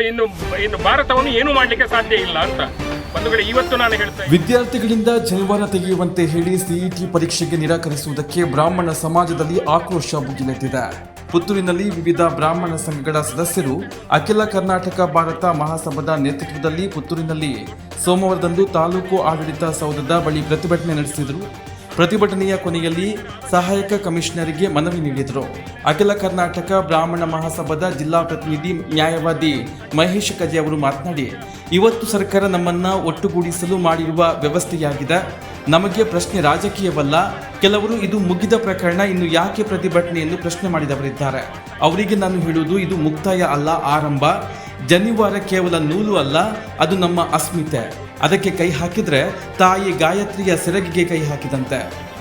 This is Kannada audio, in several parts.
ಇನ್ನು ಇನ್ನು ಭಾರತವನ್ನು ಏನು ಮಾಡಲಿಕ್ಕೆ ಸಾಧ್ಯ ಇಲ್ಲ ಅಂತ. ಇವತ್ತು ನಾನು ಹೇಳ್ತಾ. ವಿದ್ಯಾರ್ಥಿಗಳಿಂದ ಜನಿವಾರ ತೆಗೆಯುವಂತೆ ಹೇಳಿ ಸಿಇಟಿ ಪರೀಕ್ಷೆಗೆ ನಿರಾಕರಿಸುವುದಕ್ಕೆ ಬ್ರಾಹ್ಮಣ ಸಮಾಜದಲ್ಲಿ ಆಕ್ರೋಶ ಭುಗಿಲೆದ್ದಿದೆ ಪುತ್ತೂರಿನಲ್ಲಿ ವಿವಿಧ ಬ್ರಾಹ್ಮಣ ಸಂಘಗಳ ಸದಸ್ಯರು ಅಖಿಲ ಕರ್ನಾಟಕ ಭಾರತ ಮಹಾಸಭಾದ ನೇತೃತ್ವದಲ್ಲಿ ಪುತ್ತೂರಿನಲ್ಲಿ ಸೋಮವಾರದಂದು ತಾಲೂಕು ಆಡಳಿತ ಸೌಧದ ಬಳಿ ಪ್ರತಿಭಟನೆ ನಡೆಸಿದರು. ಪ್ರತಿಭಟನೆಯ ಕೊನೆಯಲ್ಲಿ ಸಹಾಯಕ ಕಮಿಷನರಿಗೆ ಮನವಿ ನೀಡಿದರು. ಅಖಿಲ ಕರ್ನಾಟಕ ಬ್ರಾಹ್ಮಣ ಮಹಾಸಭಾದ ಜಿಲ್ಲಾ ಪ್ರತಿನಿಧಿ ನ್ಯಾಯವಾದಿ ಮಹೇಶ್ ಕಜೆ ಅವರು ಮಾತನಾಡಿ, ಇವತ್ತು ಸರ್ಕಾರ ನಮ್ಮನ್ನು ಒಟ್ಟುಗೂಡಿಸಲು ಮಾಡಿರುವ ವ್ಯವಸ್ಥೆಯಾಗಿದೆ. ನಮಗೆ ಪ್ರಶ್ನೆ ರಾಜಕೀಯವಲ್ಲ. ಕೆಲವರು ಇದು ಮುಗಿದ ಪ್ರಕರಣ. ಇನ್ನು ಯಾಕೆ ಪ್ರತಿಭಟನೆ ಎಂದು ಪ್ರಶ್ನೆ ಮಾಡಿದವರಿದ್ದಾರೆ? ಅವರಿಗೆ ನಾನು ಹೇಳುವುದು ಇದು ಮುಕ್ತಾಯ ಅಲ್ಲ, ಆರಂಭ. ಜನಿವಾರ ಕೇವಲ ನೂಲು ಅಲ್ಲ, ಅದು ನಮ್ಮ ಅಸ್ಮಿತೆ. ಅದಕ್ಕೆ ಕೈ ಹಾಕಿದ್ರೆ ತಾಯಿ ಗಾಯತ್ರಿಯ ಸೆರಗಿಗೆ ಕೈ ಹಾಕಿದಂತೆ.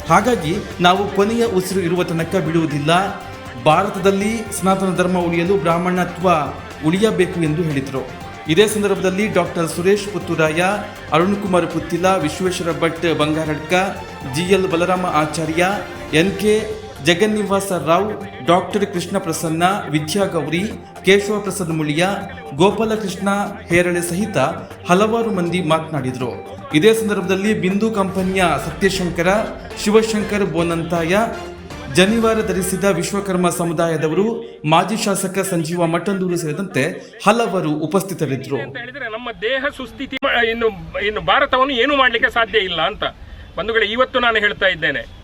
ಹಾಗಾಗಿ ನಾವು ಕೊನೆಯ ಉಸಿರು ಇರುವ ತನಕ ಬಿಡುವುದಿಲ್ಲ. ಭಾರತದಲ್ಲಿ ಸನಾತನ ಧರ್ಮ ಉಳಿಯಲು ಬ್ರಾಹ್ಮಣತ್ವ ಉಳಿಯಬೇಕು ಎಂದು ಹೇಳಿದರು. ಇದೇ ಸಂದರ್ಭದಲ್ಲಿ doctor Suresh Puthuraya, Arun Kumar Puthila, Vishweshwara Bhat Bangaradka, G L Balarama Acharya, N K Jagannivasa Rao doctor Krishna Prasanna Vidyagowri Keshava Prasad Muliya, Gopalakrishna Herale ಸಹಿತ ಹಲವಾರು ಮಂದಿ ಮಾತನಾಡಿದರು. ಇದೇ ಸಂದರ್ಭದಲ್ಲಿ ಬಿಂದು ಕಂಪನಿಯ ಸತ್ಯಶಂಕರ, ಶಿವಶಂಕರ್ ಬೋನಂತಾಯ, ಜನಿವಾರ ಧರಿಸಿದ ವಿಶ್ವಕರ್ಮ ಸಮುದಾಯದವರು, ಮಾಜಿ ಶಾಸಕ ಸಂಜೀವ ಮಟ್ಟಂದೂರು ಸೇರಿದಂತೆ ಹಲವರು ಉಪಸ್ಥಿತರಿದ್ದರು. ನಮ್ಮ ದೇಹ ಸುಸ್ಥಿತಿ ಇನ್ನು ಇನ್ನು ಭಾರತವನ್ನು ಏನು ಮಾಡಲಿಕ್ಕೆ ಸಾಧ್ಯ ಇಲ್ಲ ಅಂತ. ಬಂಧುಗಳೇ, ಇವತ್ತು ನಾನು ಹೇಳ್ತಾ ಇದ್ದೇನೆ.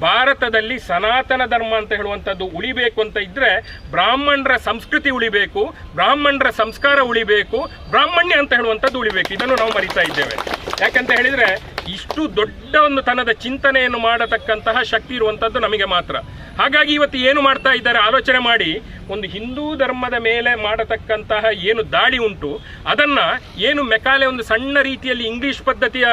ಭಾರತದಲ್ಲಿ ಸನಾತನ ಧರ್ಮ ಅಂತ ಹೇಳುವಂಥದ್ದು ಉಳಿಬೇಕು ಅಂತ ಇದ್ರೆ ಬ್ರಾಹ್ಮಣರ ಸಂಸ್ಕೃತಿ ಉಳಿಬೇಕು, ಬ್ರಾಹ್ಮಣರ ಸಂಸ್ಕಾರ ಉಳಿಬೇಕು, ಬ್ರಾಹ್ಮಣ್ಯ ಅಂತ ಹೇಳುವಂಥದ್ದು ಉಳಿಬೇಕು. ಇದನ್ನು ನಾವು ಮರಿತಾ ಇದ್ದೇವೆ. ಯಾಕಂತ ಹೇಳಿದ್ರೆ ಇಷ್ಟು ದೊಡ್ಡ ಒಂದು ತನದ ಚಿಂತನೆಯನ್ನು ಮಾಡತಕ್ಕಂತಹ ಶಕ್ತಿ ಇರುವಂಥದ್ದು ನಮಗೆ ಮಾತ್ರ. ಹಾಗಾಗಿ ಇವತ್ತು ಏನು ಮಾಡ್ತಾ ಇದ್ದಾರೆ ಆಲೋಚನೆ ಮಾಡಿ ಒಂದು ಹಿಂದೂ ಧರ್ಮದ ಮೇಲೆ ಮಾಡತಕ್ಕಂತಹ ಏನು ದಾಳಿ ಉಂಟು, ಅದನ್ನು ಏನು ಮೆಕಾಲೆ ಒಂದು ಸಣ್ಣ ರೀತಿಯಲ್ಲಿ ಇಂಗ್ಲಿಷ್ ಪದ್ಧತಿಯ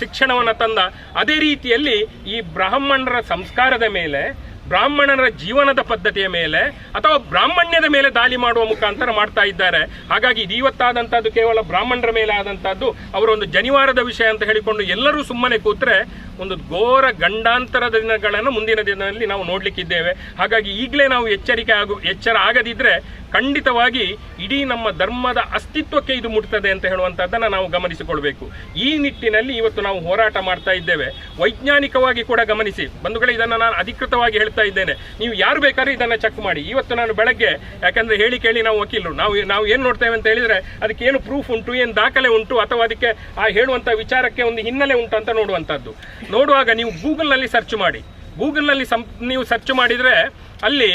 ಶಿಕ್ಷಣವನ್ನು ತಂದ, ಅದೇ ರೀತಿಯಲ್ಲಿ ಈ ಬ್ರಾಹ್ಮಣರ ಸಂಸ್ಕಾರದ ಮೇಲೆ ಬ್ರಾಹ್ಮಣರ ಜೀವನದ ಪದ್ಧತಿಯ ಮೇಲೆ ಅಥವಾ ಬ್ರಾಹ್ಮಣ್ಯದ ಮೇಲೆ ದಾಳಿ ಮಾಡುವ ಮುಖಾಂತರ ಮಾಡ್ತಾ ಇದ್ದಾರೆ. ಹಾಗಾಗಿ ಇದು ಇವತ್ತಾದಂಥದ್ದು ಕೇವಲ ಬ್ರಾಹ್ಮಣರ ಮೇಲೆ ಆದಂಥದ್ದು ಅವರ ಒಂದು ಜನಿವಾರದ ವಿಷಯ ಅಂತ ಹೇಳಿಕೊಂಡು ಎಲ್ಲರೂ ಸುಮ್ಮನೆ ಕೂತ್ರೆ ಒಂದು ಘೋರ ಗಂಡಾಂತರದ ದಿನಗಳನ್ನು ಮುಂದಿನ ದಿನದಲ್ಲಿ ನಾವು ನೋಡಲಿಕ್ಕಿದ್ದೇವೆ. ಹಾಗಾಗಿ ಈಗಲೇ ನಾವು ಎಚ್ಚರಿಕೆ ಆಗು, ಎಚ್ಚರ ಆಗದಿದ್ರೆ ಖಂಡಿತವಾಗಿ ಇಡೀ ನಮ್ಮ ಧರ್ಮದ ಅಸ್ತಿತ್ವಕ್ಕೆ ಇದು ಮುಟ್ತದೆ ಅಂತ ಹೇಳುವಂಥದ್ದನ್ನು ನಾವು ಗಮನಿಸಿಕೊಳ್ಬೇಕು. ಈ ನಿಟ್ಟಿನಲ್ಲಿ ಇವತ್ತು ನಾವು ಹೋರಾಟ ಮಾಡ್ತಾ ಇದ್ದೇವೆ. ವೈಜ್ಞಾನಿಕವಾಗಿ ಕೂಡ ಗಮನಿಸಿ. ಬಂಧುಗಳೇ, ಇದನ್ನು ನಾನು ಅಧಿಕೃತವಾಗಿ ಹೇಳ್ತಾ ಇದ್ದೇನೆ. ನೀವು ಯಾರು ಬೇಕಾದ್ರೂ ಇದನ್ನು ಚೆಕ್ ಮಾಡಿ. ಇವತ್ತು ನಾನು ಬೆಳಗ್ಗೆ, ಯಾಕಂದ್ರೆ ಹೇಳಿ ಕೇಳಿ ನಾವು ವಕೀಲರು. ನಾವು ನಾವು ಏನು ನೋಡ್ತೇವೆ ಅಂತ ಹೇಳಿದರೆ ಅದಕ್ಕೆ ಏನು ಪ್ರೂಫ್ ಉಂಟು, ಏನು ದಾಖಲೆ ಉಂಟು, ಅಥವಾ ಅದಕ್ಕೆ ಆ ಹೇಳುವಂಥ ವಿಚಾರಕ್ಕೆ ಒಂದು ಹಿನ್ನೆಲೆ ಉಂಟು ಅಂತ ನೋಡುವಂಥದ್ದು. ನೋಡುವಾಗ ನೀವು ಗೂಗಲ್ನಲ್ಲಿ ಸರ್ಚ್ ಮಾಡಿ. ಗೂಗಲ್ನಲ್ಲಿ ಸಂ, ನೀವು ಸರ್ಚ್ ಮಾಡಿದರೆ ಅಲ್ಲಿ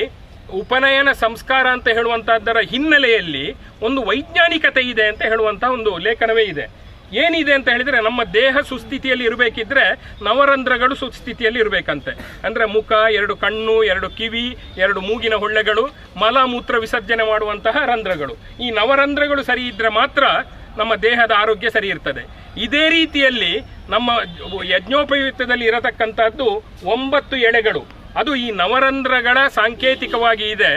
ಉಪನಯನ ಸಂಸ್ಕಾರ ಅಂತ ಹೇಳುವಂಥದ್ದರ ಹಿನ್ನೆಲೆಯಲ್ಲಿ ಒಂದು ವೈಜ್ಞಾನಿಕತೆ ಇದೆ ಅಂತ ಹೇಳುವಂಥ ಒಂದು ಲೇಖನವೇ ಇದೆ. ಏನಿದೆ ಅಂತ ಹೇಳಿದರೆ ನಮ್ಮ ದೇಹ ಸುಸ್ಥಿತಿಯಲ್ಲಿ ಇರಬೇಕಿದ್ರೆ ನವರಂಧ್ರಗಳು ಸುಸ್ಥಿತಿಯಲ್ಲಿ ಇರಬೇಕಂತೆ. ಅಂದರೆ ಮುಖ, ಎರಡು ಕಣ್ಣು, ಎರಡು ಕಿವಿ, ಎರಡು ಮೂಗಿನ ಹೊಳ್ಳೆಗಳು ಮಲ ಮೂತ್ರ ವಿಸರ್ಜನೆ ಮಾಡುವಂತಹ ರಂಧ್ರಗಳು. ಈ ನವರಂಧ್ರಗಳು ಸರಿ ಇದ್ದರೆ ಮಾತ್ರ ನಮ್ಮ ದೇಹದ ಆರೋಗ್ಯ ಸರಿ ಇರ್ತದೆ. ಇದೇ ರೀತಿಯಲ್ಲಿ ನಮ್ಮ ಯಜ್ಞೋಪಯುಕ್ತದಲ್ಲಿ ಇರತಕ್ಕಂಥದ್ದು ಒಂಬತ್ತು ಎಳೆಗಳು. ಅದು ಈ ನವರಂಧ್ರಗಳ ಸಾಂಕೇತಿಕವಾಗಿ ಇದೆ.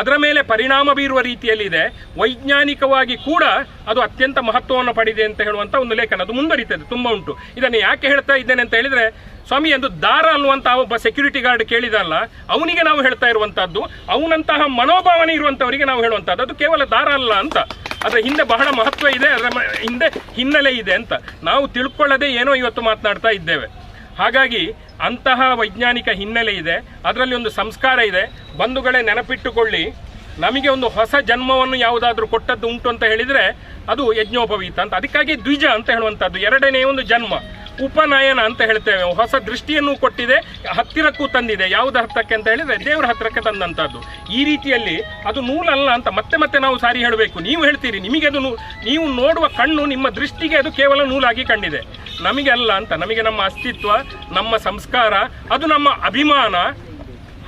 ಅದರ ಮೇಲೆ ಪರಿಣಾಮ ಬೀರುವ ರೀತಿಯಲ್ಲಿದೆ. ವೈಜ್ಞಾನಿಕವಾಗಿ ಕೂಡ ಅದು ಅತ್ಯಂತ ಮಹತ್ವವನ್ನು ಪಡೆದಿದೆ ಅಂತ ಹೇಳುವಂಥ ಒಂದು ಲೇಖನ. ಅದು ಮುಂದುವರಿತದೆ, ತುಂಬ ಉಂಟು. ಇದನ್ನು ಯಾಕೆ ಹೇಳ್ತಾ ಇದ್ದೇನೆ ಅಂತ ಹೇಳಿದರೆ, ಸ್ವಾಮಿ ಎಂದು ದಾರ ಅನ್ನುವಂಥ ಒಬ್ಬ ಸೆಕ್ಯೂರಿಟಿ ಗಾರ್ಡ್ ಕೇಳಿದಲ್ಲ, ಅವನಿಗೆ ನಾವು ಹೇಳ್ತಾ ಇರುವಂಥದ್ದು ಅವನಂತಹ ಮನೋಭಾವನೆ ಇರುವಂಥವರಿಗೆ ನಾವು ಹೇಳುವಂಥದ್ದು ಅದು ಕೇವಲ ದಾರ ಅಲ್ಲ ಅಂತ. ಅದರ ಹಿಂದೆ ಬಹಳ ಮಹತ್ವ ಇದೆ, ಅದರ ಹಿಂದೆ ಹಿನ್ನೆಲೆ ಇದೆ ಅಂತ. ನಾವು ತಿಳ್ಕೊಳ್ಳದೆ ಏನೋ ಇವತ್ತು ಮಾತನಾಡ್ತಾ ಇದ್ದೇವೆ. ಹಾಗಾಗಿ ಅಂತಹ ವೈಜ್ಞಾನಿಕ ಹಿನ್ನೆಲೆ ಇದೆ. ಅದರಲ್ಲಿ ಒಂದು ಸಂಸ್ಕಾರ ಇದೆ. ಬಂಧುಗಳೇ ನೆನಪಿಟ್ಟುಕೊಳ್ಳಿ, ನಮಗೆ ಒಂದು ಹೊಸ ಜನ್ಮವನ್ನು ಯಾವುದಾದ್ರೂ ಕೊಟ್ಟದ್ದು ಉಂಟು ಅಂತ ಹೇಳಿದರೆ ಅದು ಯಜ್ಞೋಪವೀತ ಅಂತ, ಅದಕ್ಕಾಗಿ ದ್ವಿಜ ಅಂತ ಹೇಳುವಂಥದ್ದು. ಎರಡನೇ ಒಂದು ಜನ್ಮ, ಉಪನಯನ ಅಂತ ಹೇಳ್ತೇವೆ. ಹೊಸ ದೃಷ್ಟಿಯನ್ನು ಕೊಟ್ಟಿದೆ, ಹತ್ತಿರಕ್ಕೂ ತಂದಿದೆ. ಯಾವುದ ಹತ್ತಕ್ಕೆ ಅಂತ ಹೇಳಿದರೆ ದೇವರ ಹತ್ತಿರಕ್ಕೆ ತಂದಂಥದ್ದು. ಈ ರೀತಿಯಲ್ಲಿ ಅದು ನೂಲಲ್ಲ ಅಂತ ಮತ್ತೆ ಮತ್ತೆ ನಾವು ಸಾರಿ ಹೇಳಬೇಕು. ನೀವು ಹೇಳ್ತೀರಿ, ನಿಮಗೆ ಅದು ನೀವು ನೋಡುವ ಕಣ್ಣು ನಿಮ್ಮ ದೃಷ್ಟಿಗೆ ಅದು ಕೇವಲ ನೂಲಾಗಿ ಕಂಡಿದೆ. ನಮಗೆ ಅಲ್ಲ ಅಂತ, ನಮಗೆ ನಮ್ಮ ಅಸ್ತಿತ್ವ, ನಮ್ಮ ಸಂಸ್ಕಾರ, ಅದು ನಮ್ಮ ಅಭಿಮಾನ.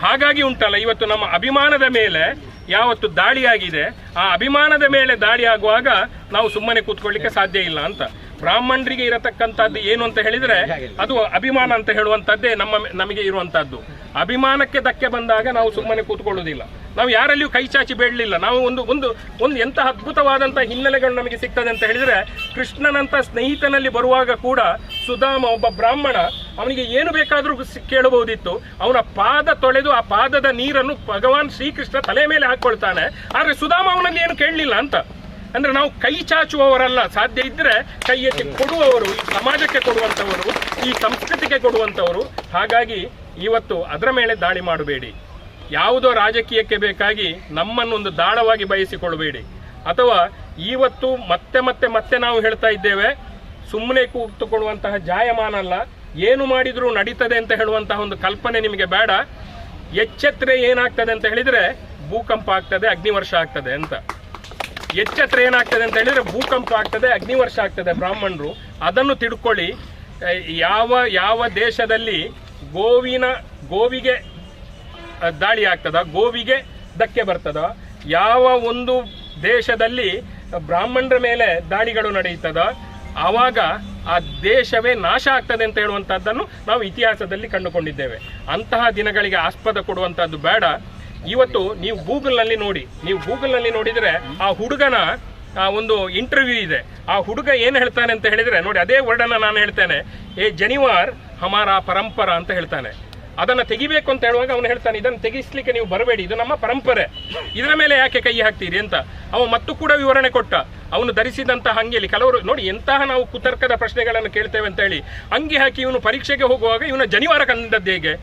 ಹಾಗಾಗಿ ಉಂಟಲ್ಲ, ಇವತ್ತು ನಮ್ಮ ಅಭಿಮಾನದ ಮೇಲೆ ಯಾವತ್ತು ದಾಳಿಯಾಗಿದೆ, ಆ ಅಭಿಮಾನದ ಮೇಲೆ ದಾಳಿ ಆಗುವಾಗ ನಾವು ಸುಮ್ಮನೆ ಕೂತ್ಕೊಳ್ಳಿಕ್ಕೆ ಸಾಧ್ಯ ಇಲ್ಲ ಅಂತ. ಬ್ರಾಹ್ಮಣರಿಗೆ ಇರತಕ್ಕಂಥದ್ದು ಏನು ಅಂತ ಹೇಳಿದ್ರೆ ಅದು ಅಭಿಮಾನ ಅಂತ ಹೇಳುವಂಥದ್ದೇ ನಮ್ಮ ನಮಗೆ ಇರುವಂಥದ್ದು. ಅಭಿಮಾನಕ್ಕೆ ಧಕ್ಕೆ ಬಂದಾಗ ನಾವು ಸುಮ್ಮನೆ ಕೂತ್ಕೊಳ್ಳೋದಿಲ್ಲ ನಾವು ಯಾರಲ್ಲಿಯೂ ಕೈ ಚಾಚಿ ಬೇಡಲಿಲ್ಲ. ನಾವು ಒಂದು ಒಂದು ಒಂದು ಎಂಥ ಅದ್ಭುತವಾದಂಥ ಹಿನ್ನೆಲೆಗಳು ನಮಗೆ ಸಿಗ್ತದೆ ಅಂತ ಹೇಳಿದ್ರೆ ಕೃಷ್ಣನಂಥ ಸ್ನೇಹಿತನಲ್ಲಿ ಬರುವಾಗ ಕೂಡ ಸುಧಾಮ ಒಬ್ಬ ಬ್ರಾಹ್ಮಣ ಅವನಿಗೆ ಏನು ಬೇಕಾದರೂ ಕೇಳಬಹುದಿತ್ತು. ಅವನ ಪಾದ ತೊಳೆದು ಆ ಪಾದದ ನೀರನ್ನು ಭಗವಾನ್ ಶ್ರೀಕೃಷ್ಣ ತಲೆ ಮೇಲೆ ಹಾಕ್ಕೊಳ್ತಾನೆ. ಆದರೆ ಸುಧಾಮ ಅವನಲ್ಲಿ ಏನು ಕೇಳಲಿಲ್ಲ ಅಂತ. ಅಂದ್ರೆ ನಾವು ಕೈ ಚಾಚುವವರಲ್ಲ. ಸಾಧ್ಯ ಇದ್ರೆ ಕೈ ಎತ್ತಿ ಕೊಡುವವರು, ಈ ಸಮಾಜಕ್ಕೆ ಕೊಡುವಂಥವರು, ಈ ಸಂಸ್ಕೃತಿಗೆ ಕೊಡುವಂಥವರು. ಹಾಗಾಗಿ ಇವತ್ತು ಅದರ ಮೇಲೆ ದಾಳಿ ಮಾಡಬೇಡಿ. ಯಾವುದೋ ರಾಜಕೀಯಕ್ಕೆ ಬೇಕಾಗಿ ನಮ್ಮನ್ನೊಂದು ದಾಳವಾಗಿ ಬಯಸಿಕೊಳ್ಳಬೇಡಿ. ಅಥವಾ ಇವತ್ತು ಮತ್ತೆ ಮತ್ತೆ ಮತ್ತೆ ನಾವು ಹೇಳ್ತಾ ಇದ್ದೇವೆ ಸುಮ್ಮನೆ ಕೂತುಕೊಳ್ಳುವಂತಹ ಜಾಯಮಾನ ಅಲ್ಲ ಏನು ಮಾಡಿದರೂ ನಡೀತದೆ ಅಂತ ಹೇಳುವಂತಹ ಒಂದು ಕಲ್ಪನೆ ನಿಮಗೆ ಬೇಡ. ಎಚ್ಚೆತ್ತರೆ ಏನಾಗ್ತದೆ ಅಂತ ಹೇಳಿದರೆ ಭೂಕಂಪ ಆಗ್ತದೆ, ಅಗ್ನಿವರ್ಷ ಆಗ್ತದೆ ಅಂತ. ಎಚ್ಚೆತ್ತರೆ ಏನಾಗ್ತದೆ ಅಂತ ಹೇಳಿದ್ರೆ ಭೂಕಂಪ ಆಗ್ತದೆ, ಅಗ್ನಿವರ್ಷ ಆಗ್ತದೆ ಬ್ರಾಹ್ಮಣರು. ಅದನ್ನು ತಿಳ್ಕೊಳ್ಳಿ ಯಾವ ಯಾವ ದೇಶದಲ್ಲಿ ಗೋವಿನ, ಗೋವಿಗೆ ದಾಳಿ ಆಗ್ತದ, ಗೋವಿಗೆ ಧಕ್ಕೆ ಬರ್ತದ, ಯಾವ ಒಂದು ದೇಶದಲ್ಲಿ ಬ್ರಾಹ್ಮಣರ ಮೇಲೆ ದಾಳಿಗಳು ನಡೆಯುತ್ತದ, ಆವಾಗ ಆ ದೇಶವೇ ನಾಶ ಆಗ್ತದೆ ಅಂತ ಹೇಳುವಂಥದ್ದನ್ನು ನಾವು ಇತಿಹಾಸದಲ್ಲಿ ಕಂಡುಕೊಂಡಿದ್ದೇವೆ. ಅಂತಹ ದಿನಗಳಿಗೆ ಆಸ್ಪದ ಕೊಡುವಂಥದ್ದು ಬೇಡ. ಇವತ್ತು ನೀವು ಗೂಗಲ್ನಲ್ಲಿ ನೋಡಿ, ನೀವು ಗೂಗಲ್ನಲ್ಲಿ ನೋಡಿದರೆ ಆ ಹುಡುಗನ ಒಂದು ಇಂಟರ್ವ್ಯೂ ಇದೆ. ಆ ಹುಡುಗ ಏನು ಹೇಳ್ತಾನೆ ಅಂತ ಹೇಳಿದ್ರೆ, ನೋಡಿ ಅದೇ ವರ್ಡನ್ನು ನಾನು ಹೇಳ್ತೇನೆ. ಏ ಜನಿವಾರ್ ಹಮಾರ ಪರಂಪರ ಅಂತ ಹೇಳ್ತಾನೆ. ಅದನ್ನ ತೆಗಿಬೇಕು ಅಂತ ಹೇಳುವಾಗ ಅವನು ಹೇಳ್ತಾನೆ, ಇದನ್ನು ತೆಗಿಸ್ಲಿಕ್ಕೆ ನೀವು ಬರಬೇಡಿ, ಇದು ನಮ್ಮ ಪರಂಪರೆ. ಇದರ ಮೇಲೆ ಯಾಕೆ ಕೈ ಹಾಕ್ತೀರಿ ಅಂತ. ಅವ ಮತ್ತು ಕೂಡ ವಿವರಣೆ ಕೊಟ್ಟ. ಅವನು ಧರಿಸಿದಂತಹ ಅಂಗಿಯಲ್ಲಿ ಕೆಲವರು, ನೋಡಿ ಎಂತಹ ನಾವು ಕುತರ್ಕದ ಪ್ರಶ್ನೆಗಳನ್ನು ಕೇಳ್ತೇವೆ ಅಂತ ಹೇಳಿ, ಅಂಗಿ ಹಾಕಿ ಇವನು ಪರೀಕ್ಷೆಗೆ ಹೋಗುವಾಗ ಇವನ ಜನಿವಾರ ಕಂದದ್ದು ಹೇಗೆ?